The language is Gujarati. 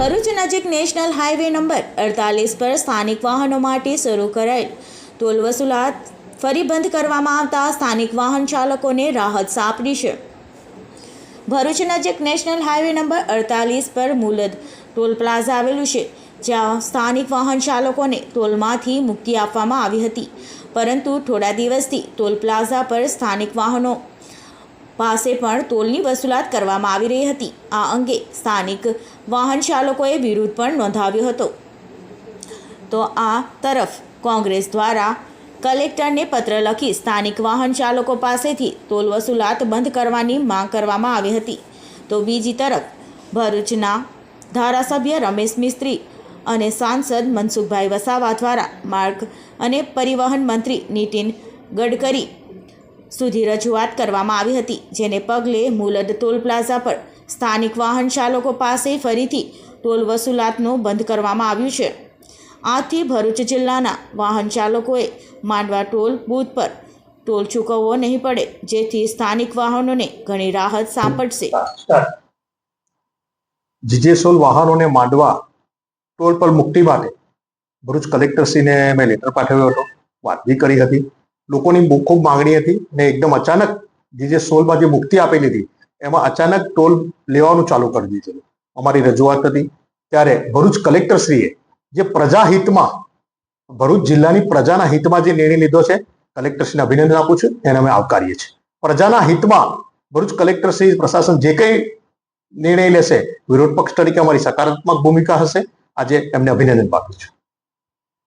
ભરૂચ નજીક નેશનલ હાઈવે નંબર અડતાલીસ પર સ્થાનિક વાહનો માટે શરૂ કરાયેલ ટોલ વસૂલાત ફરી બંધ કરવામાં આવતા સ્થાનિક વાહન ચાલકોને રાહત સાંપડી છે. ભરૂચ નજીક નેશનલ હાઈવે નંબર અડતાલીસ પર મુલદ ટોલ પ્લાઝા આવેલું છે, જ્યાં સ્થાનિક વાહન ચાલકોને ટોલમાંથી મુક્તિ આપવામાં આવી હતી. પરંતુ થોડા દિવસથી ટોલ પ્લાઝા પર સ્થાનિક વાહનો પાસે પણ ટોલની વસૂલાત કરવામાં આવી રહી હતી. આ અંગે સ્થાનિક વાહન ચાલકોએ વિરોધ પણ નોંધાવ્યો હતો. તો આ તરફ કોંગ્રેસ દ્વારા કલેક્ટરને પત્ર લખી સ્થાનિક વાહન ચાલકો પાસેથી ટોલ વસૂલાત બંધ કરવાની માંગ કરવામાં આવી હતી. તો બીજી તરફ ભરૂચના ધારાસભ્ય રમેશ મિસ્ત્રી અને સાંસદ મનસુખભાઈ વસાવા દ્વારા માર્ગ અને પરિવહન મંત્રી નીતિન ગડકરી સુધી રજૂઆત કરવામાં આવી હતી, જેને પગલે મુલદ ટોલ પ્લાઝા પર સ્થાનિક વાહન ચાલકો પાસે ફરીથી ટોલ વસૂલાતનો બંધ કરવામાં આવ્યું છે. આથી ભરૂચ જિલ્લાના વાહન ચાલકોએ માંડવા ટોલ બૂથ પર ટોલ ચૂકવવો નહીં પડે, જેથી સ્થાનિક વાહનોને ઘણી રાહત સાંપડશે. જીજેસોલ વાહનોને માંડવા ટોલ પર મુક્તિ માટે ભરૂચ કલેક્ટરશ્રીને મેં લેટર પાઠવ્યો હતો વાત કરી હતી. લોકોની ખૂબ માંગણી હતી ને એકદમ અચાનક જે જે સોલમાં જે મુક્તિ આપેલી હતી, એમાં અચાનક ટોલ લેવાનું ચાલુ કરી દીધેલું અમારી રજૂઆત હતી. ત્યારે ભરૂચ કલેક્ટરશ્રીએ જે પ્રજાહિતમાં ભરૂચ જિલ્લાની પ્રજાના હિતમાં જે નિર્ણય લીધો છે, કલેક્ટરશ્રીને અભિનંદન આપું છું. એને અમે આવકારીએ છીએ. પ્રજાના હિતમાં ભરૂચ કલેક્ટરશ્રી પ્રશાસન જે કંઈ નિર્ણય લેશે, વિરોધ પક્ષ તરીકે અમારી સકારાત્મક ભૂમિકા હશે. આજે એમને અભિનંદન પાઠવું છું.